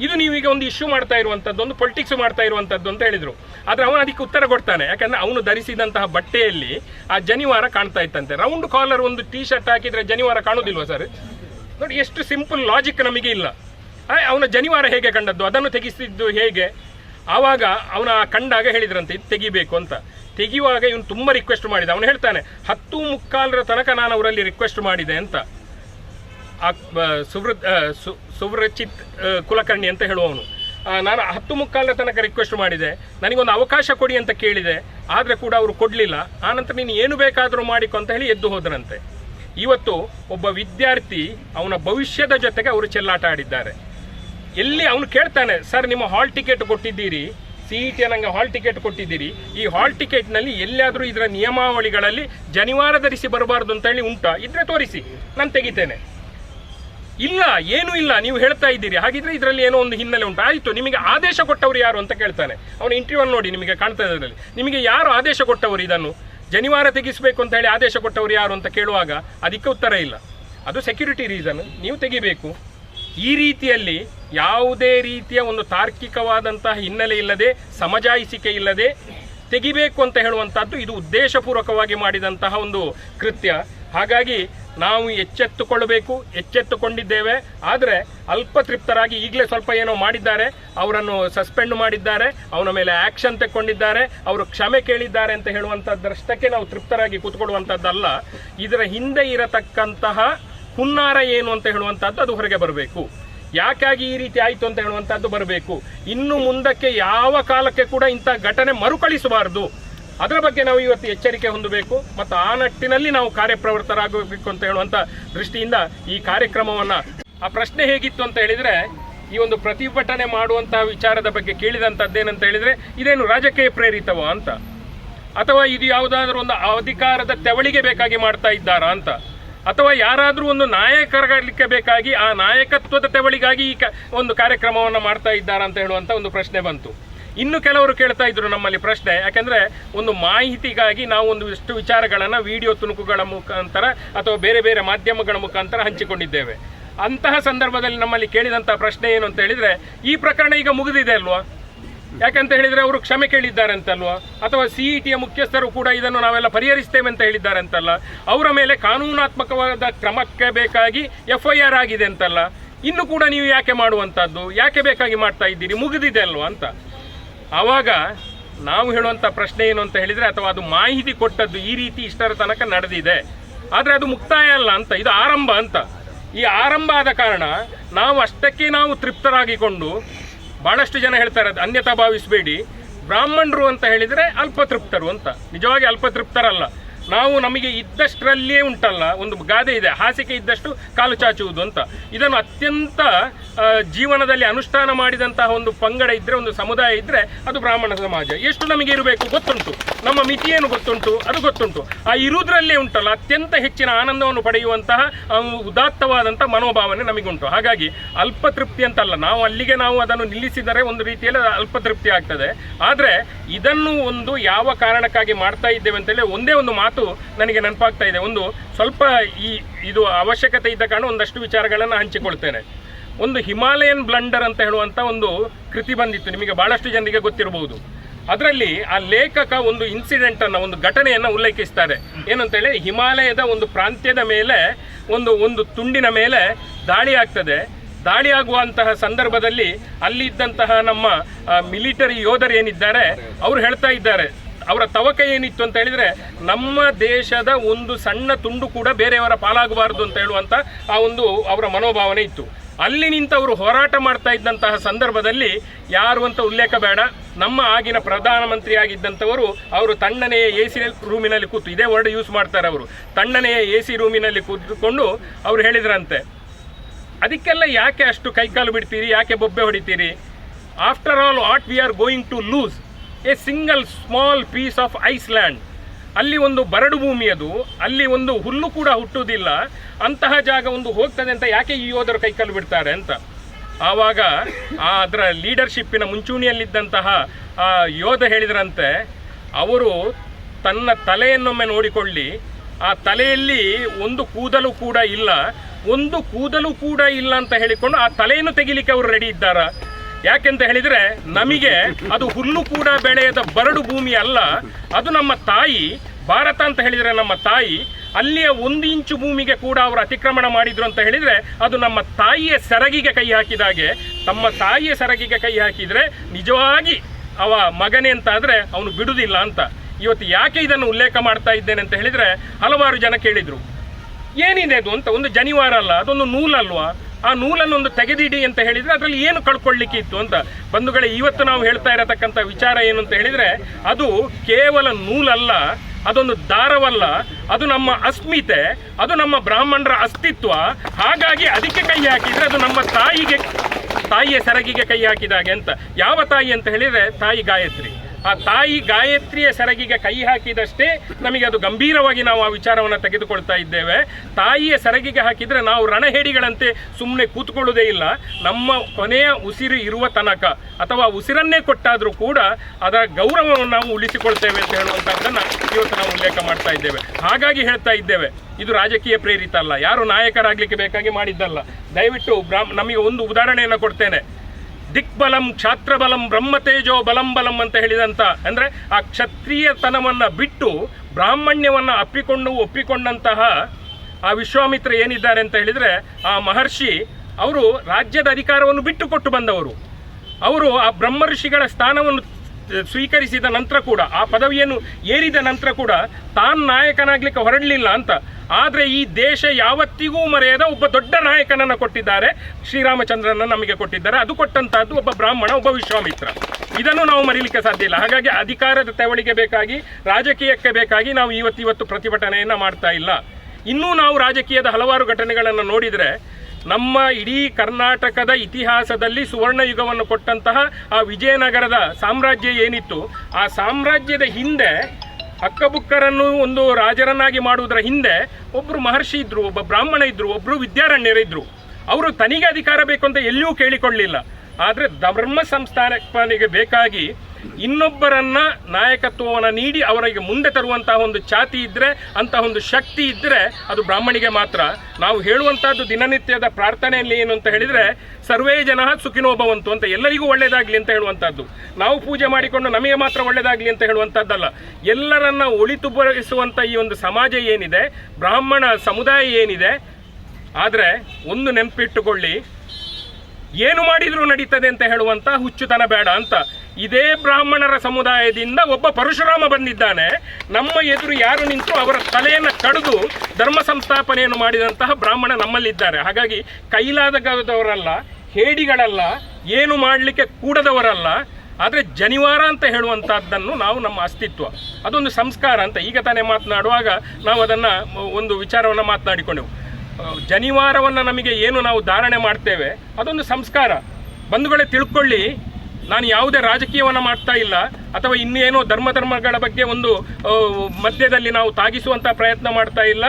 ಇದು ನೀವೀಗ ಒಂದು ಇಶ್ಯೂ ಮಾಡ್ತಾ ಇರುವಂಥದ್ದು ಒಂದು ಪೊಲಿಟಿಕ್ಸ್ ಮಾಡ್ತಾ ಇರುವಂಥದ್ದು ಅಂತ ಹೇಳಿದರು. ಆದರೆ ಅವನು ಅದಕ್ಕೆ ಉತ್ತರ ಕೊಡ್ತಾನೆ. ಯಾಕಂದರೆ ಅವನು ಧರಿಸಿದಂತಹ ಬಟ್ಟೆಯಲ್ಲಿ ಆ ಜನಿವಾರ ಕಾಣ್ತಾ ಇತ್ತಂತೆ. ರೌಂಡ್ ಕಾಲರ್ ಒಂದು ಟೀ ಶರ್ಟ್ ಹಾಕಿದರೆ ಜನಿವಾರ ಕಾಣೋದಿಲ್ವ ಸರ್ ನೋಡಿ ಎಷ್ಟು ಸಿಂಪಲ್ ಲಾಜಿಕ್ ನಮಗೆ ಇಲ್ಲ. ಅವನ ಜನಿವಾರ ಹೇಗೆ ಕಂಡದ್ದು? ಅದನ್ನು ತೆಗೆಸಿದ್ದು ಹೇಗೆ? ಆವಾಗ ಅವನ ಕಂಡಾಗ ಹೇಳಿದ್ರಂತೆ ಇದು ತೆಗಿಬೇಕು ಅಂತ. ತೆಗೆಯುವಾಗ ಇವನು ತುಂಬ ರಿಕ್ವೆಸ್ಟ್ ಮಾಡಿದ. ಅವನು ಹೇಳ್ತಾನೆ ಹತ್ತು ಮುಕ್ಕಾಲರ ತನಕ ನಾನು ಅವರಲ್ಲಿ ರಿಕ್ವೆಸ್ಟ್ ಮಾಡಿದೆ ಅಂತ. ಆ, ಸುವೃತ್ ಸು- ಸುವ್ರಚಿತ್ ಕುಲಕರ್ಣಿ ಅಂತ ಹೇಳುವವನು. ನಾನು ಹತ್ತು ಮುಕ್ಕಾಲ ತನಕ ರಿಕ್ವೆಸ್ಟ್ ಮಾಡಿದೆ. ನನಗೊಂದು ಅವಕಾಶ ಕೊಡಿ ಅಂತ ಕೇಳಿದೆ. ಆದರೆ ಕೂಡ ಅವರು ಕೊಡಲಿಲ್ಲ. ಆನಂತರ ನೀನು ಏನು ಬೇಕಾದರೂ ಮಾಡಿಕೊ ಅಂತ ಹೇಳಿ ಎದ್ದು ಹೋದ್ರಂತೆ ಇವತ್ತು ಒಬ್ಬ ವಿದ್ಯಾರ್ಥಿ ಅವನ ಭವಿಷ್ಯದ ಜೊತೆಗೆ ಅವರು ಚೆಲ್ಲಾಟ ಆಡಿದ್ದಾರೆ. ಎಲ್ಲಿ ಅವನು ಕೇಳ್ತಾನೆ, ಸರ್, ನಿಮ್ಮ ಹಾಲ್ ಟಿಕೆಟ್ ಕೊಟ್ಟಿದ್ದೀರಿ. ಸಿ ಇ ಟಿ ನಂಗೆ ಹಾಲ್ ಟಿಕೆಟ್ ಕೊಟ್ಟಿದ್ದೀರಿ. ಈ ಹಾಲ್ ಟಿಕೆಟ್ನಲ್ಲಿ ಎಲ್ಲಿಯಾದರೂ ಇದರ ನಿಯಮಾವಳಿಗಳಲ್ಲಿ ಜನಿವಾರ ಧರಿಸಿ ಬರಬಾರ್ದು ಅಂತ ಹೇಳಿ ಉಂಟಾ. ಇದ್ರೆ ತೋರಿಸಿ. ನಾನು ತೆಗಿತೇನೆ. ಇಲ್ಲ, ಏನೂ ಇಲ್ಲ, ನೀವು ಹೇಳ್ತಾ ಇದ್ದೀರಿ. ಹಾಗಿದ್ರೆ ಇದರಲ್ಲಿ ಏನೋ ಒಂದು ಹಿನ್ನೆಲೆ ಉಂಟು. ಆಯಿತು, ನಿಮಗೆ ಆದೇಶ ಕೊಟ್ಟವರು ಯಾರು ಅಂತ ಕೇಳ್ತಾನೆ. ಅವನ ಇಂಟರ್ವ್ಯೂ ನೋಡಿ ನಿಮಗೆ ಕಾಣ್ತಾ ಇದೆ ಅದರಲ್ಲಿ ನಿಮಗೆ ಯಾರು ಆದೇಶ ಕೊಟ್ಟವರು ಇದನ್ನು? ಜನಿವಾರ ತೆಗಿಸಬೇಕು ಅಂತ ಹೇಳಿ ಆದೇಶ ಕೊಟ್ಟವರು ಯಾರು ಅಂತ ಕೇಳುವಾಗ ಅದಕ್ಕೆ ಉತ್ತರ ಇಲ್ಲ. ಅದು ಸೆಕ್ಯೂರಿಟಿ ರೀಸನ್ ನೀವು ತೆಗಿಬೇಕು. ಈ ರೀತಿಯಲ್ಲಿ ಯಾವುದೇ ರೀತಿಯ ಒಂದು ತಾರ್ಕಿಕವಾದಂತಹ ಹಿನ್ನೆಲೆ ಇಲ್ಲದೆ, ಸಮಜಾಯಿಸಿಕೆ ಇಲ್ಲದೆ ತೆಗಿಬೇಕು ಅಂತ ಹೇಳುವಂಥದ್ದು ಇದು ಉದ್ದೇಶಪೂರ್ವಕವಾಗಿ ಮಾಡಿದಂತಹ ಒಂದು ಕೃತ್ಯ. ಹಾಗಾಗಿ ನಾವು ಎಚ್ಚೆತ್ತುಕೊಳ್ಳಬೇಕು, ಎಚ್ಚೆತ್ತುಕೊಂಡಿದ್ದೇವೆ. ಆದರೆ ಅಲ್ಪತೃಪ್ತರಾಗಿ ಈಗಲೇ ಸ್ವಲ್ಪ ಏನೋ ಮಾಡಿದ್ದಾರೆ. ಅವರನ್ನು ಸಸ್ಪೆಂಡ್ ಮಾಡಿದ್ದಾರೆ. ಅವನ ಮೇಲೆ ಆಕ್ಷನ್ ತೆಕ್ಕೊಂಡಿದ್ದಾರೆ. ಅವರು ಕ್ಷಮೆ ಕೇಳಿದ್ದಾರೆ ಅಂತ ಹೇಳುವಂಥದ್ದಷ್ಟಕ್ಕೆ ನಾವು ತೃಪ್ತರಾಗಿ ಕೂತ್ಕೊಳ್ಳುವಂಥದ್ದಲ್ಲ ಇದರ ಹಿಂದೆ ಇರತಕ್ಕಂತಹ ಹುನ್ನಾರ ಏನು ಅಂತ ಹೇಳುವಂಥದ್ದು ಅದು ಹೊರಗೆ ಬರಬೇಕು. ಯಾಕಾಗಿ ಈ ರೀತಿ ಆಯಿತು ಅಂತ ಹೇಳುವಂಥದ್ದು ಬರಬೇಕು. ಇನ್ನು ಮುಂದಕ್ಕೆ ಯಾವ ಕಾಲಕ್ಕೆ ಕೂಡ ಇಂಥ ಘಟನೆ ಮರುಕಳಿಸಬಾರದು. ಅದರ ಬಗ್ಗೆ ನಾವು ಇವತ್ತು ಎಚ್ಚರಿಕೆ ಹೊಂದಬೇಕು ಮತ್ತು ಆ ನಿಟ್ಟಿನಲ್ಲಿ ನಾವು ಕಾರ್ಯಪ್ರವೃತ್ತರಾಗಬೇಕು ಅಂತ ಹೇಳುವಂಥ ದೃಷ್ಟಿಯಿಂದ ಈ ಕಾರ್ಯಕ್ರಮವನ್ನು ಆ ಪ್ರಶ್ನೆ ಹೇಗಿತ್ತು ಅಂತ ಹೇಳಿದರೆ, ಈ ಒಂದು ಪ್ರತಿಭಟನೆ ಮಾಡುವಂಥ ವಿಚಾರದ ಬಗ್ಗೆ ಕೇಳಿದಂಥದ್ದೇನಂತ ಹೇಳಿದರೆ, ಇದೇನು ರಾಜಕೀಯ ಪ್ರೇರಿತವ ಅಂತ. ಅಥವಾ ಇದು ಯಾವುದಾದ್ರೂ ಒಂದು ಅಧಿಕಾರದ ತೆವಳಿಗೆ ಬೇಕಾಗಿ ಮಾಡ್ತಾ ಇದ್ದಾರಾ ಅಂತ. ಅಥವಾ ಯಾರಾದರೂ ಒಂದು ನಾಯಕರಾಗಲಿಕ್ಕೆ ಬೇಕಾಗಿ ಆ ನಾಯಕತ್ವದ ತೆವಳಿಗಾಗಿ ಈ ಒಂದು ಕಾರ್ಯಕ್ರಮವನ್ನು ಮಾಡ್ತಾ ಇದ್ದಾರಾ ಅಂತ ಹೇಳುವಂಥ ಒಂದು ಪ್ರಶ್ನೆ ಬಂತು. ಇನ್ನು ಕೆಲವರು ಕೇಳ್ತಾ ಇದ್ರು ನಮ್ಮಲ್ಲಿ ಪ್ರಶ್ನೆ. ಯಾಕಂದ್ರೆ ಒಂದು ಮಾಹಿತಿಗಾಗಿ ನಾವು ಒಂದು ಇಷ್ಟು ವಿಚಾರಗಳನ್ನು ವಿಡಿಯೋ ತುಣುಕುಗಳ ಮುಖಾಂತರ ಅಥವಾ ಬೇರೆ ಬೇರೆ ಮಾಧ್ಯಮಗಳ ಮುಖಾಂತರ ಹಂಚಿಕೊಂಡಿದ್ದೇವೆ. ಅಂತಹ ಸಂದರ್ಭದಲ್ಲಿ ನಮ್ಮಲ್ಲಿ ಕೇಳಿದಂತಹ ಪ್ರಶ್ನೆ ಏನು ಅಂತ ಹೇಳಿದ್ರೆ, ಈ ಪ್ರಕರಣ ಈಗ ಮುಗಿದಿದೆ ಅಲ್ವಾ? ಯಾಕಂತ ಹೇಳಿದ್ರೆ ಅವರು ಕ್ಷಮೆ ಕೇಳಿದ್ದಾರೆ ಅಂತಲ್ವಾ? ಅಥವಾ ಸಿ ಇ ಟಿಯ ಮುಖ್ಯಸ್ಥರು ಕೂಡ ಇದನ್ನು ನಾವೆಲ್ಲ ಪರಿಹರಿಸ್ತೇವೆ ಅಂತ ಹೇಳಿದ್ದಾರೆ ಅಂತಲ್ಲ? ಅವರ ಮೇಲೆ ಕಾನೂನಾತ್ಮಕವಾದ ಕ್ರಮಕ್ಕೆ ಬೇಕಾಗಿ ಎಫ್ ಐ ಆರ್ ಆಗಿದೆ ಅಂತಲ್ಲ? ಇನ್ನು ಕೂಡ ನೀವು ಯಾಕೆ ಮಾಡುವಂಥದ್ದು ಯಾಕೆ ಬೇಕಾಗಿ ಮಾಡ್ತಾ ಇದ್ದೀರಿ? ಮುಗಿದಿದೆ ಅಲ್ವಾ ಅಂತ? ಆವಾಗ ನಾವು ಹೇಳುವಂಥ ಪ್ರಶ್ನೆ ಏನು ಅಂತ ಹೇಳಿದರೆ ಅಥವಾ ಅದು ಮಾಹಿತಿ ಕೊಟ್ಟದ್ದು ಈ ರೀತಿ ಇಷ್ಟರ ತನಕ ನಡೆದಿದೆ. ಆದರೆ ಅದು ಮುಕ್ತಾಯ ಅಲ್ಲ ಅಂತ, ಇದು ಆರಂಭ ಅಂತ. ಈ ಆರಂಭ ಆದ ಕಾರಣ ನಾವು ಅಷ್ಟಕ್ಕೆ ನಾವು ತೃಪ್ತರಾಗಿಕೊಂಡು ಭಾಳಷ್ಟು ಜನ ಹೇಳ್ತಾರೆ ಅನ್ಯತಾ ಭಾವಿಸಬೇಡಿ, ಬ್ರಾಹ್ಮಣರು ಅಂತ ಹೇಳಿದರೆ ಅಲ್ಪತೃಪ್ತರು ಅಂತ. ನಿಜವಾಗಿ ಅಲ್ಪತೃಪ್ತರಲ್ಲ. ನಾವು ನಮಗೆ ಇದ್ದಷ್ಟರಲ್ಲಿಯೇ ಉಂಟಲ್ಲ, ಒಂದು ಗಾದೆ ಇದೆ. ಹಾಸಿಗೆ ಇದ್ದಷ್ಟು ಕಾಲು ಚಾಚುವುದು ಅಂತ. ಇದನ್ನು ಅತ್ಯಂತ ಜೀವನದಲ್ಲಿ ಅನುಷ್ಠಾನ ಮಾಡಿದಂತಹ ಒಂದು ಪಂಗಡ ಇದ್ದರೆ ಒಂದು ಸಮುದಾಯ ಇದ್ದರೆ ಅದು ಬ್ರಾಹ್ಮಣ ಸಮಾಜ. ಎಷ್ಟು ನಮಗೆ ಇರಬೇಕು ಗೊತ್ತುಂಟು. ನಮ್ಮ ಮಿತಿಯೇನು ಗೊತ್ತುಂಟು? ಅದು ಗೊತ್ತುಂಟು. ಆ ಇರುವುದರಲ್ಲೇ ಉಂಟಲ್ಲ, ಅತ್ಯಂತ ಹೆಚ್ಚಿನ ಆನಂದವನ್ನು ಪಡೆಯುವಂತಹ ಉದಾತ್ತವಾದಂಥ ಮನೋಭಾವನೆ ನಮಗುಂಟು. ಹಾಗಾಗಿ ಅಲ್ಪ ತೃಪ್ತಿ ಅಂತಲ್ಲ, ನಾವು ಅಲ್ಲಿಗೆ ನಾವು ಅದನ್ನು ನಿಲ್ಲಿಸಿದರೆ ಒಂದು ರೀತಿಯಲ್ಲಿ ಅಲ್ಪತೃಪ್ತಿ ಅಲ್ಪ ತೃಪ್ತಿ ಆಗ್ತದೆ. ಆದರೆ ಇದನ್ನು ಒಂದು ಯಾವ ಕಾರಣಕ್ಕಾಗಿ ಮಾಡ್ತಾ ಇದ್ದೇವೆ ಅಂತೇಳಿ ಒಂದೇ ಒಂದು ಮಾತು ನನಗೆ ನೆನಪಾಗ್ತಾ ಇದೆ. ಒಂದು ಸ್ವಲ್ಪ ಈ, ಇದು ಅವಶ್ಯಕತೆ ಇದ್ದ ಕಾರಣ ಒಂದಷ್ಟು ವಿಚಾರಗಳನ್ನು ಹಂಚಿಕೊಳ್ತೇನೆ. ಒಂದು ಹಿಮಾಲಯನ್ ಬ್ಲಂಡರ್ ಅಂತ ಹೇಳುವಂಥ ಒಂದು ಕೃತಿ ಬಂದಿತ್ತು. ನಿಮಗೆ ಭಾಳಷ್ಟು ಜನರಿಗೆ ಗೊತ್ತಿರಬಹುದು. ಅದರಲ್ಲಿ ಆ ಲೇಖಕ ಒಂದು ಇನ್ಸಿಡೆಂಟ್ ಅನ್ನ, ಒಂದು ಘಟನೆಯನ್ನ ಉಲ್ಲೇಖಿಸ್ತಾರೆ. ಏನಂತೇಳಿ, ಹಿಮಾಲಯದ ಒಂದು ಪ್ರಾಂತ್ಯದ ಮೇಲೆ, ಒಂದು ಒಂದು ತುಂಡಿನ ಮೇಲೆ ದಾಳಿ ಆಗ್ತದೆ. ದಾಳಿ ಆಗುವಂತಹ ಸಂದರ್ಭದಲ್ಲಿ ಅಲ್ಲಿದ್ದಂತಹ ನಮ್ಮ ಮಿಲಿಟರಿ ಯೋಧರು ಏನಿದ್ದಾರೆ, ಅವರು ಹೇಳ್ತಾ ಇದ್ದಾರೆ. ಅವರ ತವಕ ಏನಿತ್ತು ಅಂತ ಹೇಳಿದ್ರೆ, ನಮ್ಮ ದೇಶದ ಒಂದು ಸಣ್ಣ ತುಂಡು ಕೂಡ ಬೇರೆಯವರ ಪಾಲಾಗಬಾರದು ಅಂತ ಹೇಳುವಂತ ಆ ಒಂದು ಅವರ ಮನೋಭಾವನೆ ಇತ್ತು. ಅಲ್ಲಿ ನಿಂತವರು ಹೋರಾಟ ಮಾಡ್ತಾ ಇದ್ದಂತಹ ಸಂದರ್ಭದಲ್ಲಿ ಯಾರು ಅಂತ ಉಲ್ಲೇಖ ಬೇಡ. ನಮ್ಮ ಆಗಿನ ಪ್ರಧಾನಮಂತ್ರಿ ಆಗಿದ್ದಂಥವರು ಅವರು ತಣ್ಣನೆಯ ಎ ಸಿ ರೂಮಿನಲ್ಲಿ ಕೂತು, ಇದೇ ವರ್ಡ್ ಯೂಸ್ ಮಾಡ್ತಾರೆ ಅವರು, ತಣ್ಣನೆಯ ಎ ಸಿ ರೂಮಿನಲ್ಲಿ ಕೂತುಕೊಂಡು ಅವರು ಹೇಳಿದ್ರಂತೆ. ಅದಕ್ಕೆಲ್ಲ ಯಾಕೆ ಅಷ್ಟು ಕೈಕಾಲು ಬಿಡ್ತೀರಿ, ಯಾಕೆ ಬೊಬ್ಬೆ ಹೊಡಿತೀರಿ? After all what we are going to lose a single small piece of Iceland ಅಲ್ಲಿ ಒಂದು ಬರಡು ಭೂಮಿ ಅದು, ಅಲ್ಲಿ ಒಂದು ಹುಲ್ಲು ಕೂಡ ಹುಟ್ಟುವುದಿಲ್ಲ, ಅಂತಹ ಜಾಗ ಒಂದು ಹೋಗ್ತದೆ ಅಂತ ಯಾಕೆ ಈ ಯೋಧರು ಕೈಕಲ್ಲು ಬಿಡ್ತಾರೆ ಅಂತ? ಆವಾಗ ಆ ಅದರ ಲೀಡರ್ಶಿಪ್ಪಿನ ಮುಂಚೂಣಿಯಲ್ಲಿದ್ದಂತಹ ಆ ಯೋಧ ಹೇಳಿದ್ರಂತೆ, ಅವರು ತನ್ನ ತಲೆಯನ್ನೊಮ್ಮೆ ನೋಡಿಕೊಳ್ಳಿ. ಆ ತಲೆಯಲ್ಲಿ ಒಂದು ಕೂದಲು ಕೂಡ ಇಲ್ಲ. ಒಂದು ಕೂದಲು ಕೂಡ ಇಲ್ಲ ಅಂತ ಹೇಳಿಕೊಂಡು ಆ ತಲೆಯನ್ನು ತೆಗಿಲಿಕ್ಕೆ ಅವರು ರೆಡಿ ಇದ್ದಾರಾ? ಯಾಕೆಂತ ಹೇಳಿದ್ರೆ ನಮಗೆ ಅದು ಹುಲ್ಲು ಕೂಡ ಬೆಳೆಯದ ಬರಡು ಭೂಮಿ ಅಲ್ಲ. ಅದು ನಮ್ಮ ತಾಯಿ, ಭಾರತ ಅಂತ ಹೇಳಿದ್ರೆ ನಮ್ಮ ತಾಯಿ, ಅಲ್ಲಿಯ ಒಂದು ಇಂಚು ಭೂಮಿಗೆ ಕೂಡ ಅವರು ಅತಿಕ್ರಮಣ ಮಾಡಿದ್ರು ಅಂತ ಹೇಳಿದ್ರೆ ಅದು ನಮ್ಮ ತಾಯಿಯ ಸೆರಗಿಗೆ ಕೈ ಹಾಕಿದಾಗೆ ತಮ್ಮ ತಾಯಿಯ ಸೆರಗಿಗೆ ಕೈ ಹಾಕಿದ್ರೆ ನಿಜವಾಗಿ ಅವ ಮಗನೇ ಅಂತ ಆದ್ರೆ ಅವನು ಬಿಡುವುದಿಲ್ಲ ಅಂತ. ಇವತ್ತು ಯಾಕೆ ಇದನ್ನು ಉಲ್ಲೇಖ ಮಾಡ್ತಾ ಇದ್ದೇನೆ ಅಂತ ಹೇಳಿದ್ರೆ ಹಲವಾರು ಜನ ಕೇಳಿದ್ರು. ಏನಿದೆ ಅದು ಅಂತ? ಒಂದು ಜನಿವಾರ ಅಲ್ಲ, ಅದೊಂದು ನೂಲಲ್ವಾ ಆ ನೂಲನ್ನು ಒಂದು ತೆಗೆದಿಡಿ ಅಂತ ಹೇಳಿದ್ರೆ ಅದರಲ್ಲಿ ಏನು ಕಳ್ಕೊಳ್ಳಿಕ್ಕೆ ಇತ್ತು ಅಂತ. ಬಂಧುಗಳೇ, ಇವತ್ತು ನಾವು ಹೇಳ್ತಾ ಇರತಕ್ಕಂಥ ವಿಚಾರ ಏನು ಅಂತ ಹೇಳಿದ್ರೆ, ಅದು ಕೇವಲ ನೂಲಲ್ಲ, ಅದೊಂದು ದಾರವಲ್ಲ, ಅದು ನಮ್ಮ ಅಸ್ಮಿತೆ, ಅದು ನಮ್ಮ ಬ್ರಾಹ್ಮಣರ ಅಸ್ತಿತ್ವ. ಹಾಗಾಗಿ ಅದಕ್ಕೆ ಕೈ ಹಾಕಿದ್ರೆ ಅದು ನಮ್ಮ ತಾಯಿಗೆ, ತಾಯಿಯ ಸೆರಗಿಗೆ ಕೈ ಹಾಕಿದಾಗೆ ಅಂತ. ಯಾವ ತಾಯಿ ಅಂತ ಹೇಳಿದ್ರೆ, ತಾಯಿ ಗಾಯತ್ರಿ. ಆ ತಾಯಿ ಗಾಯತ್ರಿಯ ಸೆರಗಿಗೆ ಕೈ ಹಾಕಿದಷ್ಟೇ ನಮಗೆ ಅದು ಗಂಭೀರವಾಗಿ ನಾವು ಆ ವಿಚಾರವನ್ನು ತೆಗೆದುಕೊಳ್ತಾ ಇದ್ದೇವೆ. ತಾಯಿಯ ಸೆರಗಿಗೆ ಹಾಕಿದರೆ ನಾವು ರಣಹೇಡಿಗಳಂತೆ ಸುಮ್ಮನೆ ಕೂತ್ಕೊಳ್ಳೋದೇ ಇಲ್ಲ. ನಮ್ಮ ಕೊನೆಯ ಉಸಿರು ಇರುವ ತನಕ ಅಥವಾ ಉಸಿರನ್ನೇ ಕೊಟ್ಟಾದರೂ ಕೂಡ ಅದರ ಗೌರವವನ್ನು ನಾವು ಉಳಿಸಿಕೊಳ್ತೇವೆ ಅಂತ ಹೇಳುವಂಥದ್ದನ್ನು ಇವತ್ತು ನಾವು ಉಲ್ಲೇಖ ಮಾಡ್ತಾ ಇದ್ದೇವೆ. ಹಾಗಾಗಿ ಹೇಳ್ತಾ ಇದ್ದೇವೆ, ಇದು ರಾಜಕೀಯ ಪ್ರೇರಿತ ಅಲ್ಲ. ಯಾರು ನಾಯಕರಾಗಲಿಕ್ಕೆ ಬೇಕಾಗಿ ಮಾಡಿದ್ದಲ್ಲ. ದಯವಿಟ್ಟು ಬ್ರಾಹ್ಮ, ನಮಗೆ ಒಂದು ಉದಾಹರಣೆಯನ್ನು ಕೊಡ್ತೇನೆ. ದಿಕ್ಬಲಂ, ಕ್ಷಾತ್ರಬಲಂ, ಬ್ರಹ್ಮತೇಜೋ ಬಲಂ ಬಲಂ ಅಂತ ಹೇಳಿದಂತ, ಅಂದ್ರೆ ಆ ಕ್ಷತ್ರಿಯತನವನ್ನ ಬಿಟ್ಟು ಬ್ರಾಹ್ಮಣ್ಯವನ್ನ ಅಪ್ಪಿಕೊಂಡು ಒಪ್ಪಿಕೊಂಡಂತಹ ಆ ವಿಶ್ವಾಮಿತ್ರ ಏನಿದ್ದಾರೆ ಅಂತ ಹೇಳಿದ್ರೆ, ಆ ಮಹರ್ಷಿ ಅವರು ರಾಜ್ಯದ ಅಧಿಕಾರವನ್ನು ಬಿಟ್ಟು ಕೊಟ್ಟು ಬಂದವರು. ಅವರು ಆ ಬ್ರಹ್ಮ ಋಷಿಗಳ ಸ್ಥಾನವನ್ನು ಸ್ವೀಕರಿಸಿದ ನಂತರ ಕೂಡ, ಆ ಪದವಿಯನ್ನು ಏರಿದ ನಂತರ ಕೂಡ ತಾನು ನಾಯಕನಾಗ್ಲಿಕ್ಕೆ ಹೊರಡಲಿಲ್ಲ ಅಂತ ಆದರೆ ಈ ದೇಶ ಯಾವತ್ತಿಗೂ ಮರೆಯದ ಒಬ್ಬ ದೊಡ್ಡ ನಾಯಕನನ್ನು ಕೊಟ್ಟಿದ್ದಾರೆ. ಶ್ರೀರಾಮಚಂದ್ರನ ನಮಗೆ ಕೊಟ್ಟಿದ್ದಾರೆ. ಅದು ಕೊಟ್ಟಂತಹದ್ದು ಒಬ್ಬ ಬ್ರಾಹ್ಮಣ, ಒಬ್ಬ ವಿಶ್ವಾಮಿತ್ರ. ಇದನ್ನು ನಾವು ಮರೀಲಿಕ್ಕೆ ಸಾಧ್ಯ ಇಲ್ಲ. ಹಾಗಾಗಿ ಅಧಿಕಾರದ ತೆವಳಿಗೆ ಬೇಕಾಗಿ, ರಾಜಕೀಯಕ್ಕೆ ಬೇಕಾಗಿ ನಾವು ಇವತ್ತಿವತ್ತು ಪ್ರತಿಭಟನೆಯನ್ನು ಮಾಡ್ತಾ ಇಲ್ಲ. ಇನ್ನೂ ನಾವು ರಾಜಕೀಯದ ಹಲವಾರು ಘಟನೆಗಳನ್ನು ನೋಡಿದರೆ ನಮ್ಮ ಇಡೀ ಕರ್ನಾಟಕದ ಇತಿಹಾಸದಲ್ಲಿ ಸುವರ್ಣ ಯುಗವನ್ನು ಕೊಟ್ಟಂತಹ ಆ ವಿಜಯನಗರದ ಸಾಮ್ರಾಜ್ಯ ಏನಿತ್ತು, ಆ ಸಾಮ್ರಾಜ್ಯದ ಹಿಂದೆ ಅಕ್ಕಬುಕ್ಕರನ್ನು ಒಂದು ರಾಜರನ್ನಾಗಿ ಮಾಡುವುದರ ಹಿಂದೆ ಒಬ್ಬರು ಮಹರ್ಷಿ ಇದ್ದರು ಒಬ್ಬ ಬ್ರಾಹ್ಮಣ ಇದ್ದರು ಒಬ್ಬರು ವಿದ್ಯಾರಣ್ಯರಿದ್ದರು ಅವರು ತನಿಗೆ ಅಧಿಕಾರ ಬೇಕು ಅಂತ ಎಲ್ಲಿಯೂ ಕೇಳಿಕೊಳ್ಳಲಿಲ್ಲ ಆದರೆ ಧರ್ಮ ಸಂಸ್ಥಾನಕ್ಕೆ ಬೇಕಾಗಿ ಇನ್ನೊಬ್ಬರನ್ನ ನಾಯಕತ್ವವನ್ನು ನೀಡಿ ಅವರಿಗೆ ಮುಂದೆ ತರುವಂತಹ ಒಂದು ಛಾತಿ ಇದ್ದರೆ ಅಂತಹ ಒಂದು ಶಕ್ತಿ ಇದ್ದರೆ ಅದು ಬ್ರಾಹ್ಮಣಿಗೆ ಮಾತ್ರ. ನಾವು ಹೇಳುವಂತಹದ್ದು ದಿನನಿತ್ಯದ ಪ್ರಾರ್ಥನೆಯಲ್ಲಿ ಏನು ಅಂತ ಹೇಳಿದರೆ, ಸರ್ವೇ ಜನ ಸುಖಿನೋಭವಂತು ಅಂತ ಎಲ್ಲರಿಗೂ ಒಳ್ಳೆಯದಾಗಲಿ ಅಂತ ಹೇಳುವಂಥದ್ದು. ನಾವು ಪೂಜೆ ಮಾಡಿಕೊಂಡು ನಮಗೆ ಮಾತ್ರ ಒಳ್ಳೆಯದಾಗಲಿ ಅಂತ ಹೇಳುವಂಥದ್ದಲ್ಲ. ಎಲ್ಲರನ್ನ ಒಳಿತು ಈ ಒಂದು ಸಮಾಜ ಏನಿದೆ, ಬ್ರಾಹ್ಮಣ ಸಮುದಾಯ ಏನಿದೆ, ಆದರೆ ಒಂದು ನೆನಪಿಟ್ಟುಕೊಳ್ಳಿ, ಏನು ಮಾಡಿದರೂ ನಡೀತದೆ ಅಂತ ಹೇಳುವಂತ ಹುಚ್ಚುತನ ಬೇಡ ಅಂತ. ಇದೇ ಬ್ರಾಹ್ಮಣರ ಸಮುದಾಯದಿಂದ ಒಬ್ಬ ಪರಶುರಾಮ ಬಂದಿದ್ದಾನೆ. ನಮ್ಮ ಎದುರು ಯಾರು ನಿಂತು ಅವರ ತಲೆಯನ್ನು ಕಡಿದು ಧರ್ಮ ಸಂಸ್ಥಾಪನೆಯನ್ನು ಮಾಡಿದಂತಹ ಬ್ರಾಹ್ಮಣ ನಮ್ಮಲ್ಲಿದ್ದಾರೆ. ಹಾಗಾಗಿ ಕೈಲಾದವರಲ್ಲ ಹೇಡಿಗಳಲ್ಲ, ಏನು ಮಾಡಲಿಕ್ಕೆ ಕೂಡದವರಲ್ಲ, ಆದರೆ ಜನಿವಾರ ಅಂತ ಹೇಳುವಂಥದ್ದನ್ನು ನಾವು ನಮ್ಮ ಅಸ್ತಿತ್ವ. ಅದೊಂದು ಸಂಸ್ಕಾರ ಅಂತ ಈಗ ತಾನೇ ಮಾತನಾಡುವಾಗ ನಾವು ಅದನ್ನು ಒಂದು ವಿಚಾರವನ್ನು ಮಾತನಾಡಿಕೊಂಡೆವು. ಜನಿವಾರವನ್ನು ನಮಗೆ ಏನು ನಾವು ಧಾರಣೆ ಮಾಡ್ತೇವೆ, ಅದೊಂದು ಸಂಸ್ಕಾರ. ಬಂಧುಗಳೇ ತಿಳ್ಕೊಳ್ಳಿ ನಾನು ಯಾವುದೇ ರಾಜಕೀಯವನ್ನು ಮಾಡ್ತಾ ಇಲ್ಲ ಅಥವಾ ಇನ್ನೇನೋ ಧರ್ಮ ಧರ್ಮಗಳ ಬಗ್ಗೆ ಒಂದು ಮಧ್ಯದಲ್ಲಿ ನಾವು ತಾಗಿಸುವಂಥ ಪ್ರಯತ್ನ ಮಾಡ್ತಾ ಇಲ್ಲ.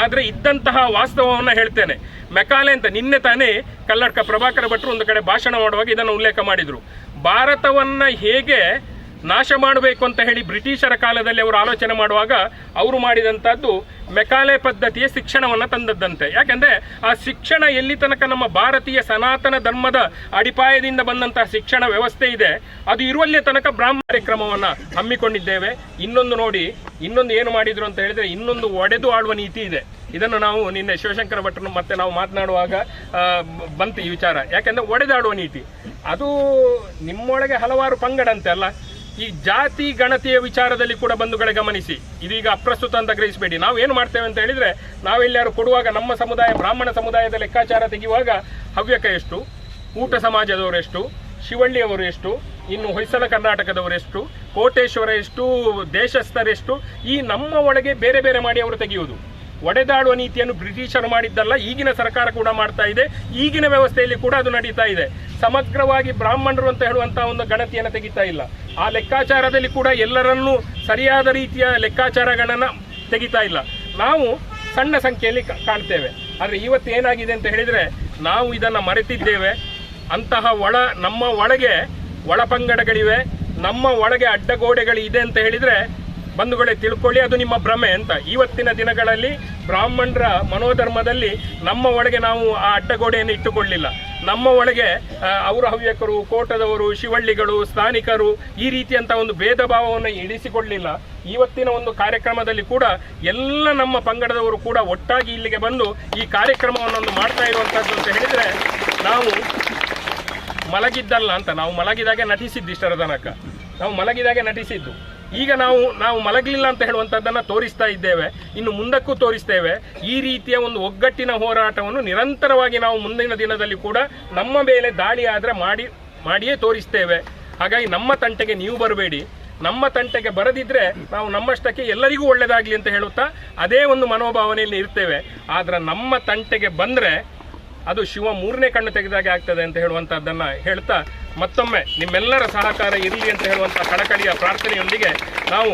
ಆದರೆ ಇದ್ದಂತಹ ವಾಸ್ತವವನ್ನು ಹೇಳ್ತೇನೆ. ಮೆಕಾಲೆ ಅಂತ ನಿನ್ನೆ ತಾನೇ ಕಲ್ಲಡ್ಕ ಪ್ರಭಾಕರ ಭಟ್ರು ಒಂದು ಕಡೆ ಭಾಷಣ ಮಾಡುವಾಗ ಇದನ್ನು ಉಲ್ಲೇಖ ಮಾಡಿದರು. ಭಾರತವನ್ನು ಹೇಗೆ ನಾಶ ಮಾಡಬೇಕು ಅಂತ ಹೇಳಿ ಬ್ರಿಟಿಷರ ಕಾಲದಲ್ಲಿ ಅವರು ಆಲೋಚನೆ ಮಾಡುವಾಗ ಅವರು ಮಾಡಿದಂಥದ್ದು ಮೆಕಾಲೆ ಪದ್ಧತಿಯ ಶಿಕ್ಷಣವನ್ನು ತಂದದ್ದಂತೆ. ಯಾಕೆಂದರೆ ಆ ಶಿಕ್ಷಣ ಎಲ್ಲಿ ತನಕ ನಮ್ಮ ಭಾರತೀಯ ಸನಾತನ ಧರ್ಮದ ಅಡಿಪಾಯದಿಂದ ಬಂದಂತಹ ಶಿಕ್ಷಣ ವ್ಯವಸ್ಥೆ ಇದೆ, ಅದು ಇರುವಲ್ಲಿಯ ತನಕ ಬ್ರಾಹ್ಮ ಕಾರ್ಯಕ್ರಮವನ್ನು ಹಮ್ಮಿಕೊಂಡಿದ್ದೇವೆ. ಇನ್ನೊಂದು ನೋಡಿ, ಇನ್ನೊಂದು ಏನು ಮಾಡಿದ್ರು ಅಂತ ಹೇಳಿದರೆ ಇನ್ನೊಂದು ಒಡೆದು ಆಳುವ ನೀತಿ ಇದೆ. ಇದನ್ನು ನಾವು ನಿನ್ನೆ ಶಿವಶಂಕರ ಭಟ್ರು ಮತ್ತೆ ನಾವು ಮಾತನಾಡುವಾಗ ಬಂತು ಈ ವಿಚಾರ. ಯಾಕೆಂದರೆ ಒಡೆದಾಡುವ ನೀತಿ. ಅದು ನಿಮ್ಮೊಳಗೆ ಹಲವಾರು ಪಂಗಡ ಅಂತೆ ಅಲ್ಲ? ಈ ಜಾತಿ ಗಣತಿಯ ವಿಚಾರದಲ್ಲಿ ಕೂಡ ಬಂಧುಗಳ ಗಮನಿಸಿ. ಇದೀಗ ಅಪ್ರಸ್ತುತ ಅಂತ ಗ್ರಹಿಸಬೇಡಿ. ನಾವು ಏನು ಮಾಡ್ತೇವೆ ಅಂತ ಹೇಳಿದ್ರೆ, ನಾವೆಲ್ಲಾರು ಕೊಡುವಾಗ ನಮ್ಮ ಸಮುದಾಯ, ಬ್ರಾಹ್ಮಣ ಸಮುದಾಯದ ಲೆಕ್ಕಾಚಾರ ತೆಗೆಯುವಾಗ ಹವ್ಯಕ ಎಷ್ಟು, ಊಟ ಸಮಾಜದವರು ಎಷ್ಟು, ಶಿವಳ್ಳಿಯವರು ಎಷ್ಟು, ಇನ್ನು ಹೊಯ್ಸಳ ಕರ್ನಾಟಕದವರು ಎಷ್ಟು, ಕೋಟೇಶ್ವರ ಎಷ್ಟು, ದೇಶಸ್ಥರೆಷ್ಟು, ಈ ನಮ್ಮ ಒಳಗೆ ಬೇರೆ ಬೇರೆ ಮಾಡಿ ಅವರು ತೆಗೆಯುವುದು. ಒಡೆದಾಡುವ ನೀತಿಯನ್ನು ಬ್ರಿಟಿಷರು ಮಾಡಿದ್ದಲ್ಲ, ಈಗಿನ ಸರ್ಕಾರ ಕೂಡ ಮಾಡ್ತಾ ಇದೆ. ಈಗಿನ ವ್ಯವಸ್ಥೆಯಲ್ಲಿ ಕೂಡ ಅದು ನಡೀತಾ ಇದೆ. ಸಮಗ್ರವಾಗಿ ಬ್ರಾಹ್ಮಣರು ಅಂತ ಹೇಳುವಂತಹ ಒಂದು ಗಣತಿಯನ್ನು ತೆಗಿತಾ ಇಲ್ಲ. ಆ ಲೆಕ್ಕಾಚಾರದಲ್ಲಿ ಕೂಡ ಎಲ್ಲರನ್ನೂ ಸರಿಯಾದ ರೀತಿಯ ಲೆಕ್ಕಾಚಾರಗಳನ್ನು ತೆಗಿತಾ ಇಲ್ಲ. ನಾವು ಸಣ್ಣ ಸಂಖ್ಯೆಯಲ್ಲಿ ಕಾಣ್ತೇವೆ. ಆದರೆ ಇವತ್ತು ಏನಾಗಿದೆ ಅಂತ ಹೇಳಿದರೆ, ನಾವು ಇದನ್ನು ಮರೆತಿದ್ದೇವೆ. ಅಂತಹ ಒಳ, ನಮ್ಮ ಒಳಗೆ ಒಳಪಂಗಡಗಳಿವೆ. ನಮ್ಮ ಒಳಗೆ ಅಡ್ಡಗೋಡೆಗಳು ಇದೆ ಅಂತ ಹೇಳಿದರೆ ಬಂಧುಗಳೇ ತಿಳ್ಕೊಳ್ಳಿ, ಅದು ನಿಮ್ಮ ಭ್ರಮೆ ಅಂತ. ಇವತ್ತಿನ ದಿನಗಳಲ್ಲಿ ಬ್ರಾಹ್ಮಣರ ಮನೋಧರ್ಮದಲ್ಲಿ ನಮ್ಮ ಒಳಗೆ ನಾವು ಆ ಅಡ್ಡಗೋಡೆಯನ್ನು ಇಟ್ಟುಕೊಳ್ಳಿಲ್ಲ. ನಮ್ಮ ಒಳಗೆ ಅವರ ಹವ್ಯಕರು ಕೋಟದವರು, ಶಿವಳ್ಳಿಗಳು, ಸ್ಥಾನಿಕರು ಈ ರೀತಿಯಂಥ ಒಂದು ಭೇದ ಭಾವವನ್ನು ಇಳಿಸಿಕೊಳ್ಳಿಲ್ಲ. ಇವತ್ತಿನ ಒಂದು ಕಾರ್ಯಕ್ರಮದಲ್ಲಿ ಕೂಡ ಎಲ್ಲ ನಮ್ಮ ಪಂಗಡದವರು ಕೂಡ ಒಟ್ಟಾಗಿ ಇಲ್ಲಿಗೆ ಬಂದು ಈ ಕಾರ್ಯಕ್ರಮವನ್ನು ಒಂದು ಮಾಡ್ತಾ ಇರುವಂಥದ್ದು ಅಂತ ಹೇಳಿದರೆ ನಾವು ಮಲಗಿದ್ದಲ್ಲ ಅಂತ. ನಾವು ಮಲಗಿದಾಗೆ ನಟಿಸಿದ್ದು ಇಷ್ಟರ ತನಕ. ನಾವು ಮಲಗಿದಾಗೆ ನಟಿಸಿದ್ದು. ಈಗ ನಾವು ನಾವು ಮಲಗಲಿಲ್ಲ ಅಂತ ಹೇಳುವಂಥದ್ದನ್ನು ತೋರಿಸ್ತಾ ಇದ್ದೇವೆ. ಇನ್ನು ಮುಂದಕ್ಕೂ ತೋರಿಸ್ತೇವೆ. ಈ ರೀತಿಯ ಒಂದು ಒಗ್ಗಟ್ಟಿನ ಹೋರಾಟವನ್ನು ನಿರಂತರವಾಗಿ ನಾವು ಮುಂದಿನ ದಿನದಲ್ಲಿ ಕೂಡ ನಮ್ಮ ಮೇಲೆ ದಾಳಿ ಆದರೆ ಮಾಡಿ, ಮಾಡಿಯೇ ತೋರಿಸ್ತೇವೆ. ಹಾಗಾಗಿ ನಮ್ಮ ತಂಟೆಗೆ ನೀವು ಬರಬೇಡಿ. ನಮ್ಮ ತಂಟೆಗೆ ಬರದಿದ್ರೆ ನಾವು ನಮ್ಮಷ್ಟಕ್ಕೆ ಎಲ್ಲರಿಗೂ ಒಳ್ಳೆಯದಾಗಲಿ ಅಂತ ಹೇಳುತ್ತಾ ಅದೇ ಒಂದು ಮನೋಭಾವನೆಯಲ್ಲಿ ಇರ್ತೇವೆ. ಆದರೆ ನಮ್ಮ ತಂಟೆಗೆ ಬಂದರೆ ಅದು ಶಿವ ಮೂರನೇ ಕಣ್ಣು ತೆಗೆದಾಗೆ ಆಗ್ತದೆ ಅಂತ ಹೇಳುವಂಥದ್ದನ್ನ ಹೇಳ್ತಾ ಮತ್ತೊಮ್ಮೆ ನಿಮ್ಮೆಲ್ಲರ ಸಹಕಾರ ಇರಲಿ ಅಂತ ಹೇಳುವಂಥ ಕಳಕಳಿಯ ಪ್ರಾರ್ಥನೆಯೊಂದಿಗೆ ನಾವು